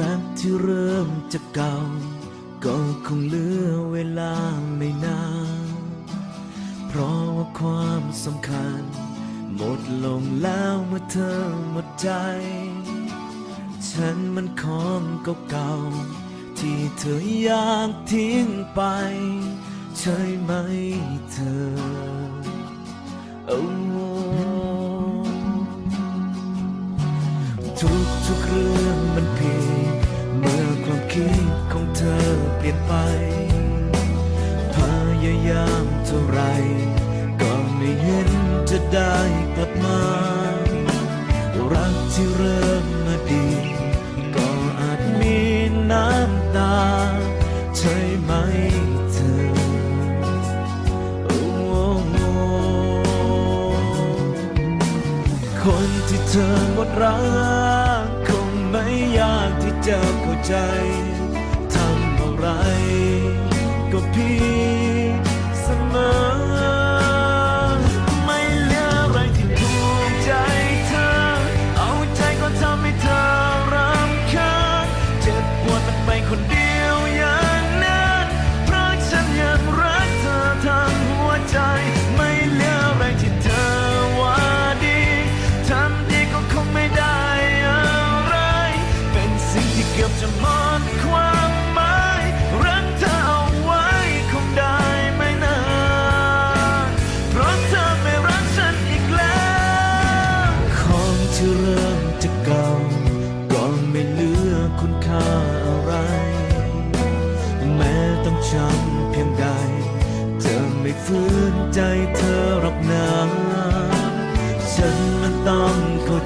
รักที่เริ่มจะเก่า ก็คงเหลือเวลาไม่นาน เพราะว่าความสำคัญ หมดลงแล้วเมื่อเธอหมดใจ ฉันมันของเก่าๆที่เธออยากทิ้งไป ใช่ไหมเธอโอ้ทุกทุกๆเรื่อง ลี่ยนไป พยายามเท่าไร ก็ไม่เห็นจะได้กลับมา รักที่เริ่มมาดี ก็อาจมีน้ำตา ใช่ไหมเธอโอ้คนที่เธอหมดรัก คงไม่ยากที่จะเข้าใจ ไร ก็ผิดเ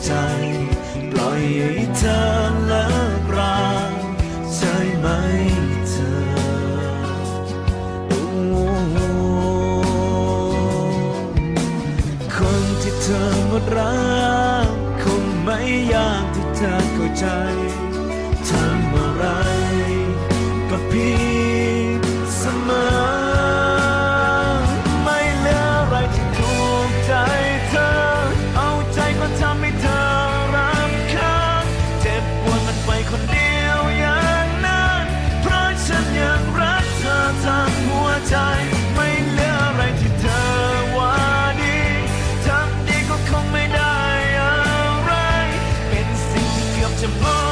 ใจ ปล่อยให้เธอเลิกราใช่ไหมเธอโอ้คนที่เธอหมดรักคงไม่ยากที่เธอเข้าใจ ใจ ไม่เหลืออะไรที่เธอวาดีทำดีก็คงไม่ได้อะไร เป็นสิ่งที่เกือบจะพอ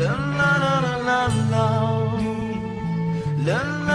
la la la la la la.